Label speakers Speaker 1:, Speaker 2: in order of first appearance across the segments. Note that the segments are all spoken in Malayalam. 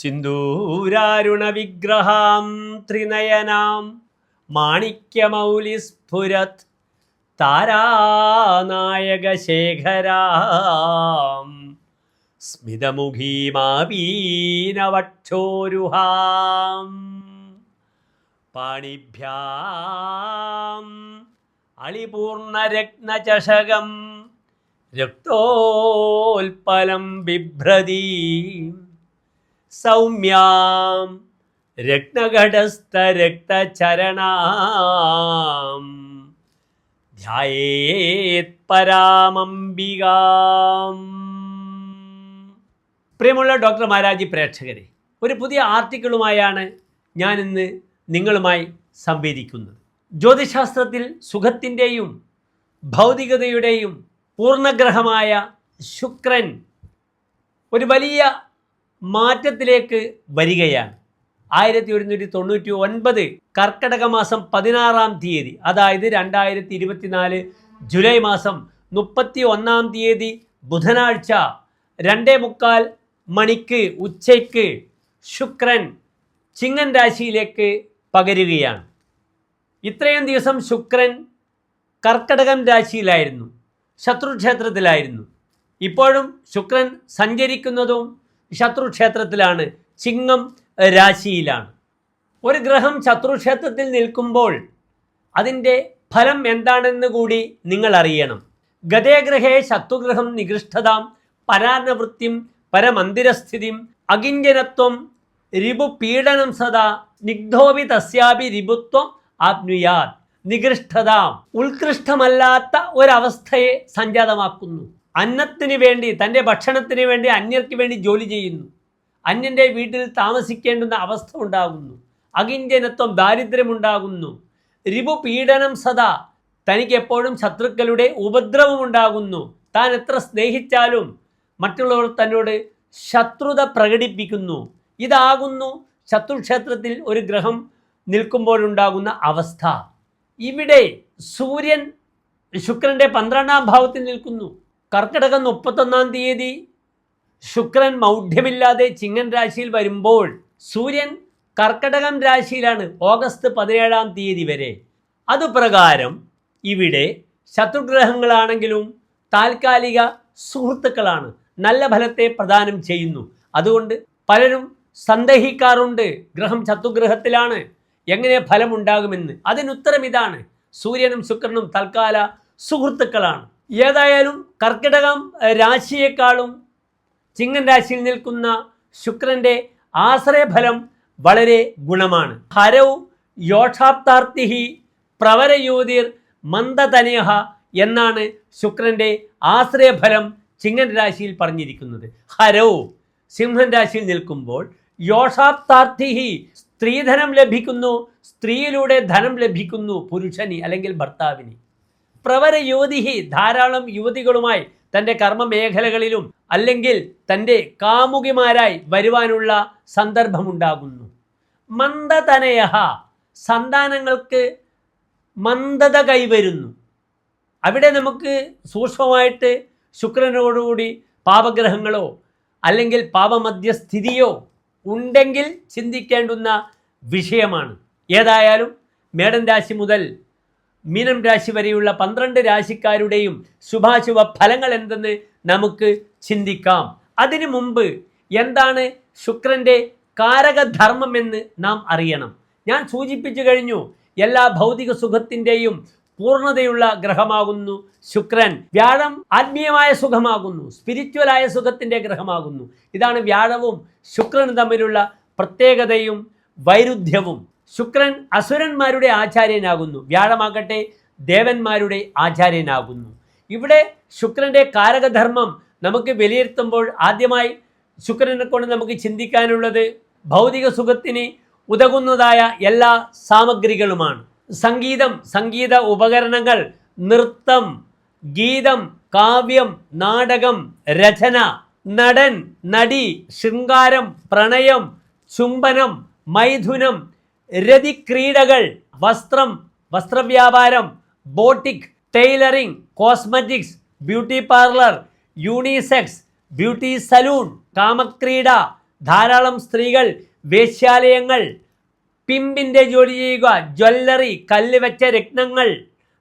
Speaker 1: സിന്ദൂരാരുണവിഗ്രഹാം ത്രിനയനാം മാണിക്യമൗലിസ്ഫുരത് താരാനായകശേഖരാം സ്മിതമുഖീമാവീനവക്ഷോരുഹാം പാണിഭ്യാം അളിപൂർണരത്നചഷകം രക്തോൽപ്പലം ബിഭ്രതീം സൗമ്യാം. രത്നഘടസ്ഥരക്തചരണാം ധ്യായേത് പരാമംബികാം. പ്രിയമുള്ള ഡോക്ടർ മാരാജി പ്രേക്ഷകരെ ഒരു പുതിയ ആർട്ടിക്കിളുമായാണ് ഞാൻ ഇന്ന് നിങ്ങളുമായി സംവേദിക്കുന്നത്. ജ്യോതിശാസ്ത്രത്തിൽ സുഖത്തിന്റെയും ഭൗതികതയുടെയും പൂർണഗ്രഹമായ ശുക്രൻ ഒരു വലിയ മാറ്റത്തിലേക്ക് വരികയാണ്. ആയിരത്തി ഒരുന്നൂറ്റി തൊണ്ണൂറ്റി ഒൻപത് കർക്കടക മാസം പതിനാറാം തീയതി അതായത് രണ്ടായിരത്തി ഇരുപത്തിനാല് ജൂലൈ മാസം മുപ്പത്തി ഒന്നാം തീയതി ബുധനാഴ്ച രണ്ടേ മുക്കാൽ മണിക്ക് ഉച്ചയ്ക്ക് ശുക്രൻ ചിങ്ങൻ രാശിയിലേക്ക് പകരുകയാണ്. ഇത്രയും ദിവസം ശുക്രൻ കർക്കടകം രാശിയിലായിരുന്നു ശത്രുക്ഷേത്രത്തിലായിരുന്നു. ഇപ്പോഴും ശുക്രൻ സഞ്ചരിക്കുന്നതും ശത്രുക്ഷേത്രത്തിലാണ് ചിങ്ങം രാശിയിലാണ്. ഒരു ഗ്രഹം ശത്രുക്ഷേത്രത്തിൽ നിൽക്കുമ്പോൾ അതിന്റെ ഫലം എന്താണെന്ന് കൂടി നിങ്ങൾ അറിയണം. ഗതേഗ്രഹേ ശത്രുഗ്രഹം നികൃഷ്ടതാം പരാനവൃത്തിം പരമന്ദിരസ്ഥിതിം അകിഞ്ചനത്വം രിപു പീഡനം സദാ സ്നിഗ്ധോപി തസ്യാപി രിപുത്വം ആപ്നുയാത് നികൃഷ്ടതാം ഉത്കൃഷ്ടമല്ലാത്ത ഒരവസ്ഥയെ സംജാതമാക്കുന്നു. അന്നത്തിന് വേണ്ടി തന്റെ ഭക്ഷണത്തിന് വേണ്ടി അന്യർക്ക് വേണ്ടി ജോലി ചെയ്യുന്നു. അന്യന്റെ വീട്ടിൽ താമസിക്കേണ്ടുന്ന അവസ്ഥ ഉണ്ടാകുന്നു. അകിഞ്ചനത്വം ദാരിദ്ര്യമുണ്ടാകുന്നു. രിപു പീഡനം സദാ. തനിക്ക് എപ്പോഴും ശത്രുക്കളുടെ ഉപദ്രവമുണ്ടാകുന്നു താൻ എത്ര സ്നേഹിച്ചാലും മറ്റുള്ളവർ തന്നോട് ശത്രുത പ്രകടിപ്പിക്കുന്നു. ഇതാകുന്നു ശത്രുക്ഷേത്രത്തിൽ ഒരു ഗ്രഹം നിൽക്കുമ്പോഴുണ്ടാകുന്ന അവസ്ഥ. ഇവിടെ സൂര്യൻ ശുക്രന്റെ പന്ത്രണ്ടാം ഭാവത്തിൽ നിൽക്കുന്നു. കർക്കിടകം മുപ്പത്തൊന്നാം തീയതി ശുക്രൻ മൗഢ്യമില്ലാതെ ചിങ്ങൻ രാശിയിൽ വരുമ്പോൾ സൂര്യൻ കർക്കടകം രാശിയിലാണ് ഓഗസ്റ്റ് പതിനേഴാം തീയതി വരെ. അതുപ്രകാരം ഇവിടെ ശത്രുഗ്രഹങ്ങളാണെങ്കിലും താൽക്കാലിക സുഹൃത്തുക്കളാണ്. നല്ല ഫലത്തെ പ്രദാനം ചെയ്യുന്നു. അതുകൊണ്ട് പലരും സന്ദേഹിക്കാറുണ്ട് ഗ്രഹം ശത്രുഗ്രഹത്തിലാണ്. എങ്ങനെ ഫലമുണ്ടാകുമെന്ന്. അതിനുത്തരം ഇതാണ് സൂര്യനും ശുക്രനും തൽക്കാല സുഹൃത്തുക്കളാണ്. ഏതായാലും കർക്കിടകം രാശിയേക്കാളും ചിങ്ങൻ രാശിയിൽ നിൽക്കുന്ന ശുക്രന്റെ ആശ്രയഫലം വളരെ ഗുണമാണ്. ഹരവും യോഷാപ്താർത്തിഹി പ്രവരയൂതിർ മന്ദതനേഹ എന്നാണ് ശുക്രന്റെ ആശ്രയഫലം ചിങ്ങൻ രാശിയിൽ പറഞ്ഞിരിക്കുന്നത്. ഹരവും സിംഹൻ രാശിയിൽ നിൽക്കുമ്പോൾ യോഷാപ്താർത്ഥിഹി സ്ത്രീധനം ലഭിക്കുന്നു സ്ത്രീയിലൂടെ ധനം ലഭിക്കുന്നു പുരുഷനി അല്ലെങ്കിൽ ഭർത്താവിന്. പ്രവര യുവതിഹി ധാരാളം യുവതികളുമായി തന്റെ കർമ്മ മേഖലകളിലും അല്ലെങ്കിൽ തന്റെ കാമുകിമാരായി വരുവാനുള്ള സന്ദർഭമുണ്ടാകുന്നു. മന്ദതനയ സന്താനങ്ങൾക്ക് മന്ദത കൈവരുന്നു. അവിടെ നമുക്ക് സൂക്ഷ്മമായിട്ട് ശുക്രനോടുകൂടി പാപഗ്രഹങ്ങളോ അല്ലെങ്കിൽ പാപമധ്യസ്ഥിതിയോ ഉണ്ടെങ്കിൽ ചിന്തിക്കേണ്ടുന്ന വിഷയമാണ്. ഏതായാലും മേടൻ രാശി മുതൽ മീനം രാശി വരെയുള്ള പന്ത്രണ്ട് രാശിക്കാരുടെയും ശുഭാശുഭ ഫലങ്ങൾ എന്തെന്ന് നമുക്ക് ചിന്തിക്കാം. അതിനു മുമ്പ് എന്താണ് ശുക്രന്റെ കാരകധർമ്മം എന്ന് നാം അറിയണം. ഞാൻ സൂചിപ്പിച്ചു കഴിഞ്ഞു എല്ലാ ഭൗതിക സുഖത്തിന്റെയും പൂർണതയുള്ള ഗ്രഹമാകുന്നു ശുക്രൻ. വ്യാഴം ആത്മീയമായ സുഖമാകുന്നു സ്പിരിച്വലായ സുഖത്തിന്റെ ഗ്രഹമാകുന്നു. ഇതാണ് വ്യാഴവും ശുക്രനും തമ്മിലുള്ള പ്രത്യേകതയും വൈരുദ്ധ്യവും. ശുക്രൻ അസുരന്മാരുടെ ആചാര്യനാകുന്നു. വ്യാഴമാകട്ടെ ദേവന്മാരുടെ ആചാര്യനാകുന്നു. ഇവിടെ ശുക്രന്റെ കാരകധർമ്മം നമുക്ക് വിലയിരുത്തുമ്പോൾ ആദ്യമായി ശുക്രനെ കൊണ്ട് നമുക്ക് ചിന്തിക്കാനുള്ളത് ഭൗതിക സുഖത്തിന് ഉതകുന്നതായ എല്ലാ സാമഗ്രികളുമാണ്. സംഗീതം സംഗീത ഉപകരണങ്ങൾ നൃത്തം ഗീതം കാവ്യം നാടകം രചന നടൻ നടി ശൃംഗാരം പ്രണയം ചുംബനം മൈഥുനം രതിക്രീഡകൾ വസ്ത്രം വസ്ത്രവ്യാപാരം boutique tailoring cosmetics beauty parlour unisex beauty salon കാമക്രീഡ ധാരാളം സ്ത്രീകൾ വേശ്യാലയങ്ങൾ പിമ്പിന്റെ ജോലി ചെയ്യുക ജ്വല്ലറി കല്ല് വെച്ച രത്നങ്ങൾ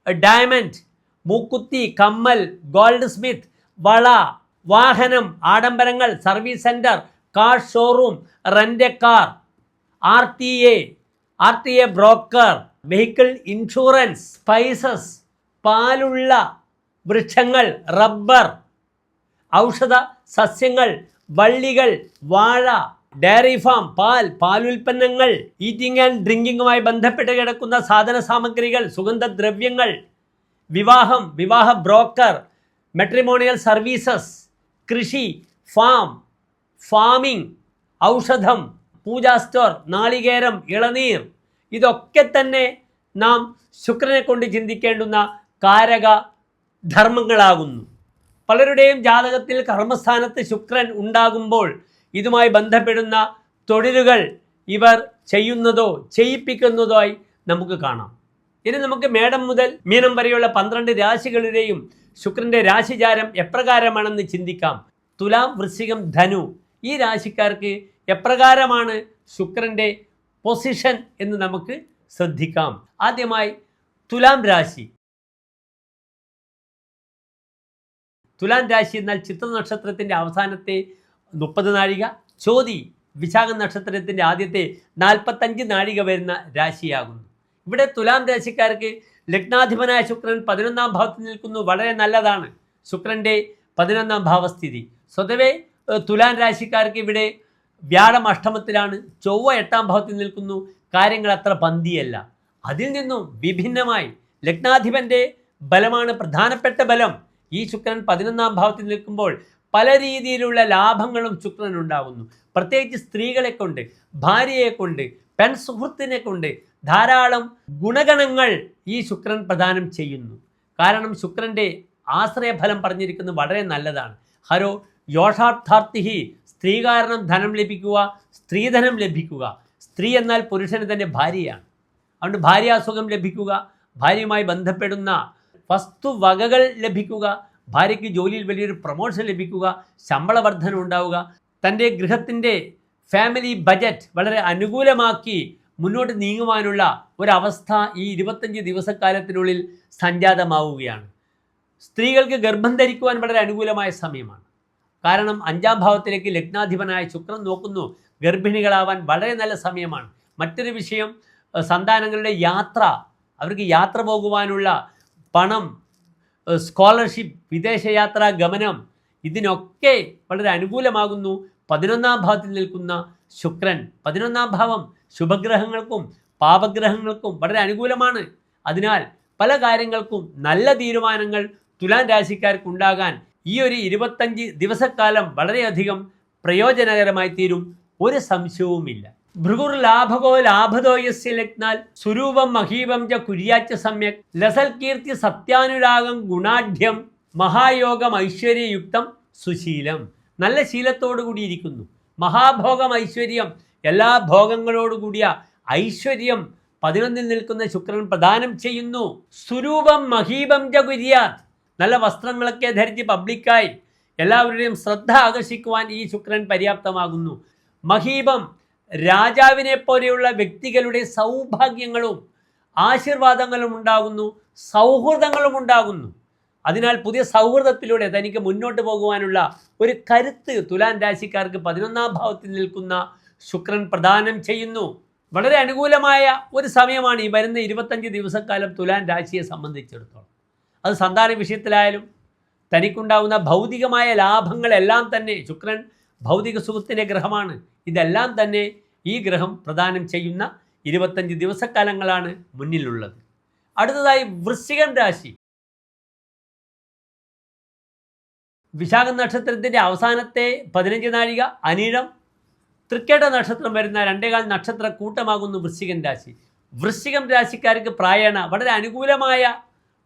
Speaker 1: ഡയമണ്ട് മൂക്കുത്തി കമ്മൽ ഗോൾഡ് സ്മിത്ത് വള വാഹനം ആഡംബരങ്ങൾ service centre car showroom rent car R T A R T A broker vehicle insurance spices പാലുള്ള വൃക്ഷങ്ങൾ റബ്ബർ ഔഷധ സസ്യങ്ങൾ വള്ളികൾ വാഴ ഡയറി ഫാം പാൽ പാലുൽപ്പന്നങ്ങൾ ഈറ്റിംഗ് ആൻഡ് ഡ്രിങ്കിങ്ങുമായി ബന്ധപ്പെട്ട് കിടക്കുന്ന സാധന സാമഗ്രികൾ സുഗന്ധദ്രവ്യങ്ങൾ വിവാഹം വിവാഹ ബ്രോക്കർ മെട്രിമോണിയൽ സർവീസസ് കൃഷി ഫാം ഫാമിംഗ് ഔഷധം പൂജാ സ്റ്റോർ നാളികേരം ഇളനീർ. ഇതൊക്കെ തന്നെ നാം ശുക്രനെ കൊണ്ട് ചിന്തിക്കേണ്ടുന്ന കാരക ധർമ്മങ്ങളാകുന്നു. പലരുടെയും ജാതകത്തിൽ കർമ്മസ്ഥാനത്ത് ശുക്രൻ ഉണ്ടാകുമ്പോൾ ഇതുമായി ബന്ധപ്പെടുന്ന തൊഴിലുകൾ ഇവർ ചെയ്യുന്നതോ ചെയ്യിപ്പിക്കുന്നതോ ആയി നമുക്ക് കാണാം. ഇനി നമുക്ക് മേടം മുതൽ മീനം വരെയുള്ള പന്ത്രണ്ട് രാശികളുടെയും ശുക്രന്റെ രാശിചാരം എപ്രകാരമാണെന്ന് ചിന്തിക്കാം. തുലാം വൃശ്ചികം ധനു. ഈ രാശിക്കാർക്ക് എപ്രകാരമാണ് ശുക്രന്റെ പൊസിഷൻ എന്ന് നമുക്ക് ശ്രദ്ധിക്കാം. ആദ്യമായി തുലാം രാശി. തുലാം രാശി എന്നാൽ ചിത്ര നക്ഷത്രത്തിന്റെ അവസാനത്തെ മുപ്പത് നാഴിക ചോതി വിശാഖ നക്ഷത്രത്തിന്റെ ആദ്യത്തെ നാൽപ്പത്തഞ്ച് നാഴിക വരുന്ന രാശിയാകുന്നു. ഇവിടെ തുലാം രാശിക്കാർക്ക് ലഗ്നാധിപനായ ശുക്രൻ പതിനൊന്നാം ഭാവത്തിൽ നിൽക്കുന്നു. വളരെ നല്ലതാണ്. ശുക്രന്റെ പതിനൊന്നാം ഭാവസ്ഥിതി. സ്വതവേ തുലാം രാശിക്കാർക്ക് ഇവിടെ വ്യാഴം അഷ്ടമത്തിലാണ് ചൊവ്വ എട്ടാം ഭാവത്തിൽ നിൽക്കുന്നു കാര്യങ്ങൾ അത്ര പന്തിയല്ല. അതിൽ നിന്നും വിഭിന്നമായി ലഗ്നാധിപന്റെ ബലമാണ് പ്രധാനപ്പെട്ട ബലം. ഈ ശുക്രൻ പതിനൊന്നാം ഭാവത്തിൽ നിൽക്കുമ്പോൾ പല രീതിയിലുള്ള ലാഭങ്ങളും ശുക്രൻ ഉണ്ടാകുന്നു പ്രത്യേകിച്ച് സ്ത്രീകളെ കൊണ്ട് ഭാര്യയെ കൊണ്ട് പെൺ സുഹൃത്തിനെ കൊണ്ട് ധാരാളം ഗുണഗണങ്ങൾ ഈ ശുക്രൻ പ്രദാനം ചെയ്യുന്നു. കാരണം ശുക്രന്റെ ആശ്രയഫലം പറഞ്ഞിരിക്കുന്നത് വളരെ നല്ലതാണ്. ഹരോ യോഷാർത്ഥാർത്ഥി സ്ത്രീ കാരണം ധനം ലഭിക്കുക സ്ത്രീധനം ലഭിക്കുക. സ്ത്രീ എന്നാൽ പുരുഷന് തന്നെ ഭാര്യയാണ്. അതുകൊണ്ട് ഭാര്യാസുഖം ലഭിക്കുക ഭാര്യയുമായി ബന്ധപ്പെടുന്ന വസ്തുവകകൾ ലഭിക്കുക ഭാര്യയ്ക്ക് ജോലിയിൽ വലിയൊരു പ്രൊമോഷൻ ലഭിക്കുക ശമ്പള വർധന ഉണ്ടാവുക തന്റെ ഗൃഹത്തിന്റെ ഫാമിലി ബജറ്റ് വളരെ അനുകൂലമാക്കി മുന്നോട്ട് നീങ്ങുവാനുള്ള ഒരവസ്ഥ ഈ ഇരുപത്തഞ്ച് ദിവസക്കാലത്തിനുള്ളിൽ സംജാതമാവുകയാണ്. സ്ത്രീകൾക്ക് ഗർഭം ധരിക്കുവാൻ വളരെ അനുകൂലമായ സമയമാണ്. കാരണം അഞ്ചാം ഭാവത്തിലേക്ക് ലഗ്നാധിപനായ ശുക്രൻ നോക്കുന്നു. ഗർഭിണികളാവാൻ വളരെ നല്ല സമയമാണ്. മറ്റൊരു വിഷയം സന്താനങ്ങളുടെ യാത്ര. അവർക്ക് യാത്ര പോകുവാനുള്ള പണം സ്കോളർഷിപ്പ് വിദേശയാത്ര ഗമനം ഇതിനൊക്കെ വളരെ അനുകൂലമാകുന്നു. പതിനൊന്നാം ഭാവത്തിൽ നിൽക്കുന്ന ശുക്രൻ പതിനൊന്നാം ഭാവം ശുഭഗ്രഹങ്ങൾക്കും പാപഗ്രഹങ്ങൾക്കും വളരെ അനുകൂലമാണ്. അതിനാൽ പല കാര്യങ്ങൾക്കും നല്ല തീരുമാനങ്ങൾ തുലാൻ രാശിക്കാർക്കുണ്ടാകാൻ ഈ ഒരു ഇരുപത്തഞ്ച് ദിവസക്കാലം വളരെയധികം പ്രയോജനകരമായി തീരും. ഒരു സംശയവുമില്ല. ഭൃഗുർ ലാഭകോ ലാഭതോയസ്യ ലഗ്നാൽ സ്വരൂപം മഹീപം ച കുര്യാച്ച സമ്യക്. ലസൽ കീർത്തി സത്യാനുരാഗം ഗുണാഢ്യം മഹായോഗം ഐശ്വര്യയുക്തം സുശീലം. നല്ല ശീലത്തോടു കൂടിയിരിക്കുന്നു മഹാഭോഗം ഐശ്വര്യം. എല്ലാ ഭോഗങ്ങളോടുകൂടിയ ഐശ്വര്യം പതിനൊന്നിൽ നിൽക്കുന്ന ശുക്രൻ പ്രദാനം ചെയ്യുന്നു. സ്വരൂപം മഹീപം ച കുര്യാത്. നല്ല വസ്ത്രങ്ങളൊക്കെ ധരിച്ച് പബ്ലിക്കായി എല്ലാവരുടെയും ശ്രദ്ധ ആകർഷിക്കുവാൻ ഈ ശുക്രൻ പര്യാപ്തമാകുന്നു. മഹീപം രാജാവിനെ പോലെയുള്ള വ്യക്തികളുടെ സൗഭാഗ്യങ്ങളും ആശീർവാദങ്ങളും ഉണ്ടാകുന്നു സൗഹൃദങ്ങളും ഉണ്ടാകുന്നു. അതിനാൽ പുതിയ സൗഹൃദത്തിലൂടെ തനിക്ക് മുന്നോട്ട് പോകുവാനുള്ള ഒരു കരുത്ത് തുലാൻ രാശിക്കാർക്ക് പതിനൊന്നാം ഭാവത്തിൽ നിൽക്കുന്ന ശുക്രൻ പ്രദാനം ചെയ്യുന്നു. വളരെ അനുകൂലമായ ഒരു സമയമാണ് ഈ വരുന്ന ഇരുപത്തഞ്ച് ദിവസക്കാലം തുലാൻ രാശിയെ സംബന്ധിച്ചിടത്തോളം. അത് സന്താന വിഷയത്തിലായാലും തനിക്കുണ്ടാവുന്ന ഭൗതികമായ ലാഭങ്ങളെല്ലാം തന്നെ ശുക്രൻ ഭൗതിക സുഖത്തിന്റെ ഗ്രഹമാണ്. ഇതെല്ലാം തന്നെ ഈ ഗ്രഹം പ്രദാനം ചെയ്യുന്ന ഇരുപത്തഞ്ച് ദിവസക്കാലങ്ങളാണ് മുന്നിലുള്ളത്. അടുത്തതായി വൃശ്ചികം രാശി. വിശാഖ നക്ഷത്രത്തിന്റെ അവസാനത്തെ പതിനഞ്ച് നാഴിക അനിഴം തൃക്കേട്ട നക്ഷത്രം വരുന്ന രണ്ടേകാൽ നക്ഷത്ര കൂട്ടമാകുന്നു വൃശ്ചികൻ രാശി. വൃശ്ചികം രാശിക്കാർക്ക് പ്രായണ വളരെ അനുകൂലമായ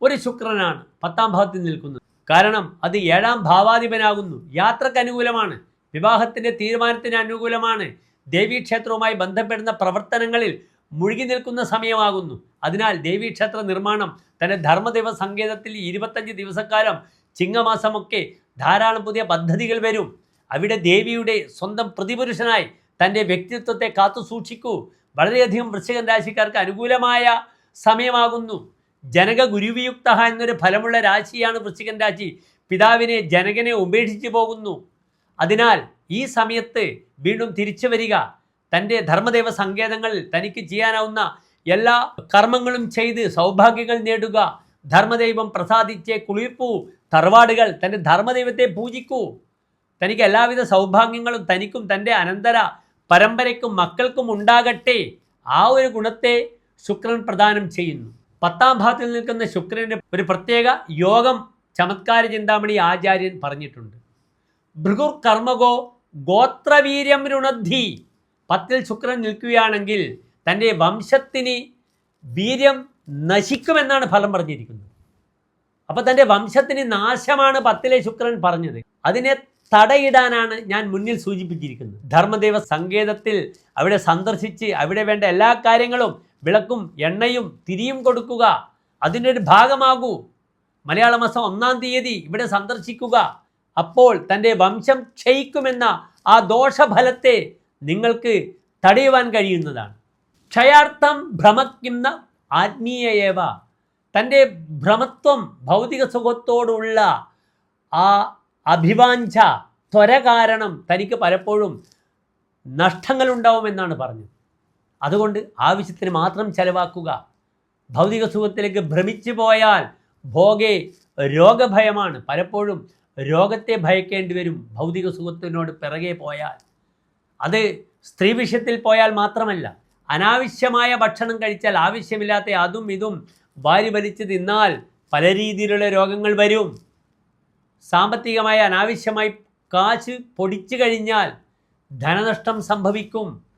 Speaker 1: ഒരു ശുക്രനാണ് പത്താം ഭാവത്തിൽ നിൽക്കുന്നത്. കാരണം അത് ഏഴാം ഭാവാധിപനാകുന്നു. യാത്രയ്ക്ക് അനുകൂലമാണ്. വിവാഹത്തിന്റെ തീരുമാനത്തിന് അനുകൂലമാണ്. ദേവീക്ഷേത്രവുമായി ബന്ധപ്പെടുന്ന പ്രവർത്തനങ്ങളിൽ മുഴുകി നിൽക്കുന്ന സമയമാകുന്നു. അതിനാൽ ദേവീക്ഷേത്ര നിർമ്മാണം തന്റെ ധർമ്മദേവ സങ്കേതത്തിൽ ഇരുപത്തഞ്ച് ദിവസക്കാലം ചിങ്ങമാസമൊക്കെ ധാരാളം പുതിയ പദ്ധതികൾ വരും. അവിടെ ദേവിയുടെ സ്വന്തം പ്രതിപുരുഷനായി തന്റെ വ്യക്തിത്വത്തെ കാത്തു സൂക്ഷിക്കൂ വളരെയധികം വൃശ്ചികൻ രാശിക്കാർക്ക് അനുകൂലമായ സമയമാകുന്നു. ജനക ഗുരുവിയുക്ത എന്നൊരു ഫലമുള്ള രാശിയാണ് വൃശ്ചികൻ രാശി. പിതാവിനെ ജനകനെ ഉപേക്ഷിച്ചു പോകുന്നു. അതിനാൽ ഈ സമയത്ത് വീണ്ടും തിരിച്ചു വരിക. തന്റെ ധർമ്മദേവ സങ്കേതങ്ങളിൽ തനിക്ക് ചെയ്യാനാവുന്ന എല്ലാ കർമ്മങ്ങളും ചെയ്ത് സൗഭാഗ്യങ്ങൾ നേടുക. ധർമ്മദൈവം പ്രസാദിച്ച് കുളിർപ്പൂ. തറവാടുകൾ തന്റെ ധർമ്മദൈവത്തെ പൂജിക്കൂ. തനിക്ക് എല്ലാവിധ സൗഭാഗ്യങ്ങളും തനിക്കും തന്റെ അനന്തര പരമ്പരയ്ക്കും മക്കൾക്കും ഉണ്ടാകട്ടെ. ആ ഒരു ഗുണത്തെ ശുക്രൻ പ്രദാനം ചെയ്യുന്നു. പത്താം ഭാഗത്തിൽ നിൽക്കുന്ന ശുക്രന്റെ ഒരു പ്രത്യേക യോഗം ചമത്കാര ചിന്താമണി ആചാര്യൻ പറഞ്ഞിട്ടുണ്ട്. ഭൃഗുർ കർമ്മകോ ഗോത്രവീര്യം രുണദ്ധി. പത്തിൽ ശുക്രൻ നിൽക്കുകയാണെങ്കിൽ തന്റെ വംശത്തിന് വീര്യം നശിക്കുമെന്നാണ് ഫലം പറഞ്ഞിരിക്കുന്നത്. അപ്പോൾ തന്റെ വംശത്തിന് നാശമാണ് പത്തിലെ ശുക്രൻ പറഞ്ഞത്. അതിനെ തടയിടാനാണ് ഞാൻ മുന്നിൽ സൂചിപ്പിച്ചിരിക്കുന്നത്. ധർമ്മദേവ സങ്കേതത്തിൽ അവിടെ സന്ദർശിച്ച് അവിടെ വേണ്ട എല്ലാ കാര്യങ്ങളും വിളക്കും എണ്ണയും തിരിയും കൊടുക്കുക. അതിന്റെ ഒരു ഭാഗമാകൂ. മലയാള മാസം ഒന്നാം തീയതി ഇവിടെ സന്ദർശിക്കുക. അപ്പോൾ തന്റെ വംശം ക്ഷയിക്കുമെന്ന ആ ദോഷഫലത്തെ നിങ്ങൾക്ക് തടയുവാൻ കഴിയുന്നതാണ്. ക്ഷയാർത്ഥം ഭ്രമക്കുന്ന ആത്മീയയേവ തന്റെ ഭ്രമത്വം ഭൗതിക സുഖത്തോടുള്ള ആ അഭിവാഞ്ച ത്വര കാരണം തനിക്ക് പലപ്പോഴും നഷ്ടങ്ങളുണ്ടാവുമെന്നാണ് പറഞ്ഞത്. അതുകൊണ്ട് ആവശ്യത്തിന് മാത്രം ചെലവാക്കുക. ഭൗതിക സുഖത്തിലേക്ക് ഭ്രമിച്ചു പോയാൽ ഭോഗെ രോഗഭയമാണ്. പലപ്പോഴും രോഗത്തെ ഭയക്കേണ്ടി വരും ഭൗതിക സുഖത്തിനോട് പിറകെ പോയാൽ. അത് സ്ത്രീ വിഷയത്തിൽ പോയാൽ മാത്രമല്ല അനാവശ്യമായ ഭക്ഷണം കഴിച്ചാൽ ആവശ്യമില്ലാത്ത അതും ഇതും വാരി വലിച്ച് തിന്നാൽ പല രീതിയിലുള്ള രോഗങ്ങൾ വരും. സാമ്പത്തികമായി അനാവശ്യമായി കാശ് പൊടിച്ചു കഴിഞ്ഞാൽ ധനനഷ്ടം സംഭവിക്കും.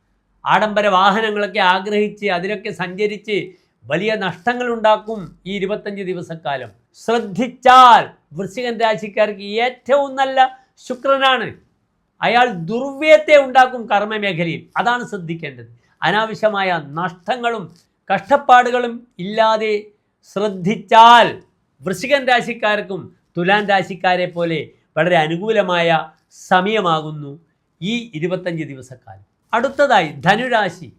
Speaker 1: ആഡംബര വാഹനങ്ങളൊക്കെ ആഗ്രഹിച്ച് അതിലൊക്കെ സഞ്ചരിച്ച് വലിയ നഷ്ടങ്ങൾ ഉണ്ടാക്കും ഈ ഇരുപത്തഞ്ച് ദിവസക്കാലം. ശ്രദ്ധിച്ചാൽ വൃശ്ചികൻ രാശിക്കാർക്ക് ഏറ്റവും നല്ല ശുക്രനാണ്. അയാൾ ദുർവ്യയത്തെ ഉണ്ടാക്കും കർമ്മമേഖലയിൽ. അതാണ് ശ്രദ്ധിക്കേണ്ടത്. അനാവശ്യമായ നഷ്ടങ്ങളും കഷ്ടപ്പാടുകളും ഇല്ലാതെ ശ്രദ്ധിച്ചാൽ വൃശ്ചികൻ രാശിക്കാർക്കും തുലാൻ രാശിക്കാരെ പോലെ വളരെ അനുകൂലമായ സമയമാകുന്നു ഈ ഇരുപത്തഞ്ച് ദിവസക്കാലം. അടുത്തതായി ധനുരാശി.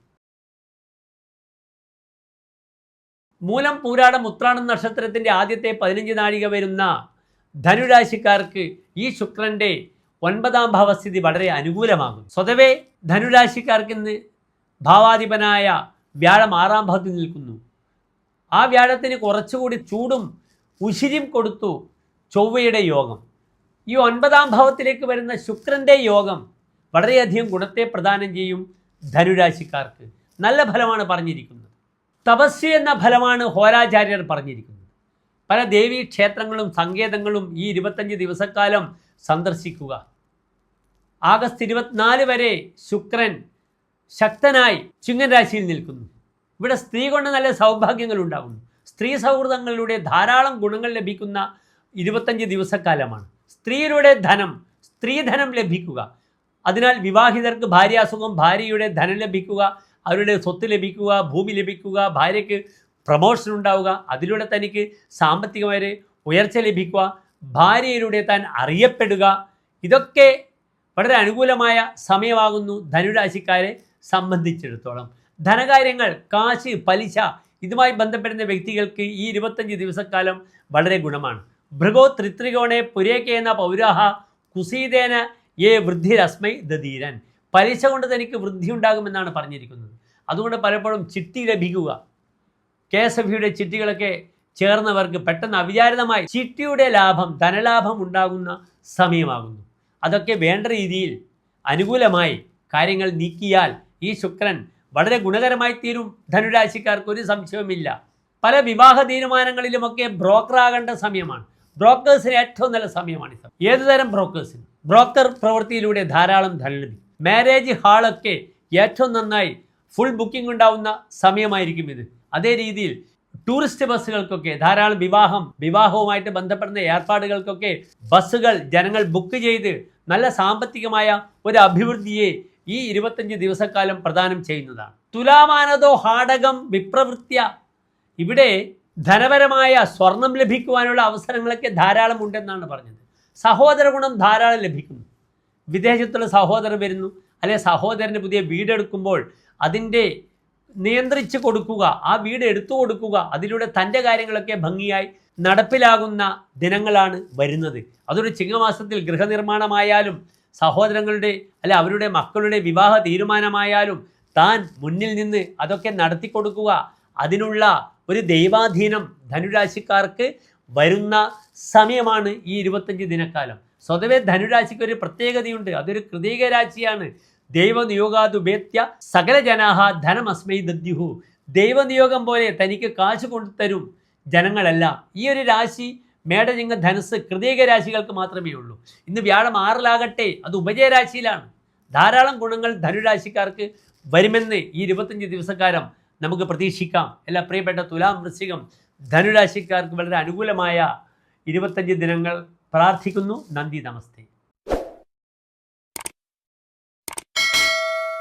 Speaker 1: മൂലം പൂരാടം ഉത്രാടം നക്ഷത്രത്തിന്റെ ആദ്യത്തെ പതിനഞ്ച് നാഴിക വരുന്ന ധനുരാശിക്കാർക്ക് ഈ ശുക്രന്റെ ഒൻപതാം ഭാവസ്ഥിതി വളരെ അനുകൂലമാകും. സ്വതവേ ധനുരാശിക്കാർക്ക് ഇന്ന് ഭാവാധിപനായ വ്യാഴം ആറാം ഭാവത്തിൽ നിൽക്കുന്നു. ആ വ്യാഴത്തിന് കുറച്ചുകൂടി ചൂടും ഉശിരിയും കൊടുത്തു ചൊവ്വയുടെ യോഗം. ഈ ഒൻപതാം ഭാവത്തിലേക്ക് വരുന്ന ശുക്രന്റെ യോഗം വളരെയധികം ഗുണത്തെ പ്രദാനം ചെയ്യും ധനുരാശിക്കാർക്ക്. നല്ല ഫലമാണ് പറഞ്ഞിരിക്കുന്നത്. തപസ് എന്ന ഫലമാണ് ഹോരാചാര്യർ പറഞ്ഞിരിക്കുന്നത്. പല ദേവീ ക്ഷേത്രങ്ങളും സങ്കേതങ്ങളും ഈ ഇരുപത്തഞ്ച് ദിവസക്കാലം സന്ദർശിക്കുക. ആഗസ്റ്റ് ഇരുപത്തിനാല് വരെ ശുക്രൻ ശക്തനായി ചിങ്ങൻ രാശിയിൽ നിൽക്കുന്നു. ഇവിടെ സ്ത്രീ കൊണ്ട് നല്ല സൗഭാഗ്യങ്ങൾ ഉണ്ടാകുന്നു. സ്ത്രീ സൗഹൃദങ്ങളിലൂടെ ധാരാളം ഗുണങ്ങൾ ലഭിക്കുന്ന ഇരുപത്തഞ്ച് ദിവസക്കാലമാണ്. സ്ത്രീയുടെ ധനം സ്ത്രീധനം ലഭിക്കുക. അതിനാൽ വിവാഹിതർക്ക് ഭാര്യാസുഖം ഭാര്യയുടെ ധനം ലഭിക്കുക അവരുടെ സ്വത്ത് ലഭിക്കുക ഭൂമി ലഭിക്കുക ഭാര്യയ്ക്ക് പ്രമോഷൻ ഉണ്ടാവുക അതിലൂടെ തനിക്ക് സാമ്പത്തികമായ ഉയർച്ച ലഭിക്കുക ഭാര്യയിലൂടെ താൻ അറിയപ്പെടുക. ഇതൊക്കെ വളരെ അനുകൂലമായ സമയമാകുന്നു ധനുരാശിക്കാരെ സംബന്ധിച്ചിടത്തോളം. ധനകാര്യങ്ങൾ കാശ് പലിശ ഇതുമായി ബന്ധപ്പെടുന്ന വ്യക്തികൾക്ക് ഈ ഇരുപത്തഞ്ച് ദിവസക്കാലം വളരെ ഗുണമാണ്. ഭൃഗോ ത്രിത്രികോണെ പുരേക്കേന പൗരാഹ കുസീതേന ഏ വൃദ്ധിരസ്മൈ ദധീരൻ. പലിശ കൊണ്ട് തനിക്ക് വൃദ്ധി ഉണ്ടാകുമെന്നാണ് പറഞ്ഞിരിക്കുന്നത്. അതുകൊണ്ട് പലപ്പോഴും ചിട്ടി ലഭിക്കുക കെ എസ് എഫ് യുടെ ചിട്ടികളൊക്കെ ചേർന്നവർക്ക് പെട്ടെന്ന് അവിചാരിതമായി ചിട്ടിയുടെ ലാഭം ധനലാഭം ഉണ്ടാകുന്ന സമയമാകുന്നു. അതൊക്കെ വേണ്ട രീതിയിൽ അനുകൂലമായി കാര്യങ്ങൾ നീക്കിയാൽ ഈ ശുക്രൻ വളരെ ഗുണകരമായി തീരും. ധനുരാശിക്കാർക്ക് ഒരു സംശയവുമില്ല. പല വിവാഹ തീരുമാനങ്ങളിലുമൊക്കെ ബ്രോക്കറാകേണ്ട സമയമാണ്. ബ്രോക്കേഴ്സിന് ഏറ്റവും നല്ല സമയമാണ് ഏതുതരം ബ്രോക്കേഴ്സിന്? ബ്രോക്കർ പ്രവൃത്തിയിലൂടെ ധാരാളം ധനം ലഭിക്കും. മാരേജ് ഹാളൊക്കെ ഏറ്റവും നന്നായി ഫുൾ ബുക്കിംഗ് ഉണ്ടാവുന്ന സമയമായിരിക്കും ഇത്. അതേ രീതിയിൽ ടൂറിസ്റ്റ് ബസ്സുകൾക്കൊക്കെ ധാരാളം വിവാഹം വിവാഹവുമായിട്ട് ബന്ധപ്പെടുന്ന ഏർപ്പാടുകൾക്കൊക്കെ ബസ്സുകൾ ജനങ്ങൾ ബുക്ക് ചെയ്ത് നല്ല സാമ്പത്തികമായ ഒരു അഭിവൃദ്ധിയെ ഈ ഇരുപത്തഞ്ച് ദിവസക്കാലം പ്രദാനം ചെയ്യുന്നതാണ്. തുലാമാനതോ ഹാടകം വിപ്രവൃത്യ ഇവിടെ ധനപരമായ സ്വർണം ലഭിക്കുവാനുള്ള അവസരങ്ങളൊക്കെ ധാരാളം ഉണ്ടെന്നാണ് പറഞ്ഞത്. സഹോദര ഗുണം ധാരാളം ലഭിക്കുന്നു. വിദേശത്തുള്ള സഹോദരൻ വരുന്നു. അല്ലെ സഹോദരന് പുതിയ വീടെടുക്കുമ്പോൾ അതിന്റെ നിയന്ത്രിച്ച് കൊടുക്കുക ആ വീട് എടുത്തു കൊടുക്കുക അതിലൂടെ തന്റെ കാര്യങ്ങളൊക്കെ ഭംഗിയായി നടപ്പിലാകുന്ന ദിനങ്ങളാണ് വരുന്നത്. അതൊരു ചിങ്ങമാസത്തിൽ ഗൃഹനിർമ്മാണമായാലും സഹോദരങ്ങളുടെ അല്ല അവരുടെ മക്കളുടെ വിവാഹ തീരുമാനമായാലും താൻ മുന്നിൽ നിന്ന് അതൊക്കെ നടത്തി കൊടുക്കുക. അതിനുള്ള ഒരു ദൈവാധീനം ധനുരാശിക്കാർക്ക് വരുന്ന സമയമാണ് ഈ ഇരുപത്തഞ്ച് ദിനക്കാലം. സ്വതവേ ധനുരാശിക്ക് ഒരു പ്രത്യേകതയുണ്ട്. അതൊരു കൃതീക രാശിയാണ് ദൈവനിയോഗാതുപേത്യ സകല ജനാഹ ധനമസ്മൈ ദദ്യുഹു. ദൈവനിയോഗം പോലെ തനിക്ക് കാശ് കൊണ്ടുതരും ജനങ്ങളല്ല. ഈ ഒരു രാശി മേടലിംഗ ധനസ് കൃതീക രാശികൾക്ക് മാത്രമേ ഉള്ളൂ. ഇന്ന് വ്യാഴം ആറിലാകട്ടെ അത് ഉപജയരാശിയിലാണ്. ധാരാളം ഗുണങ്ങൾ ധനുരാശിക്കാർക്ക് വരുമെന്ന് ഈ ഇരുപത്തഞ്ച് ദിവസക്കാലം നമുക്ക് പ്രതീക്ഷിക്കാം. എല്ലാ പ്രിയപ്പെട്ട തുലാം വൃശ്ചികം ധനുരാശിക്കാർക്ക് വളരെ അനുകൂലമായ ഇരുപത്തഞ്ച് ദിനങ്ങൾ പ്രാർത്ഥിക്കുന്നു. നന്ദി നമസ്തേ.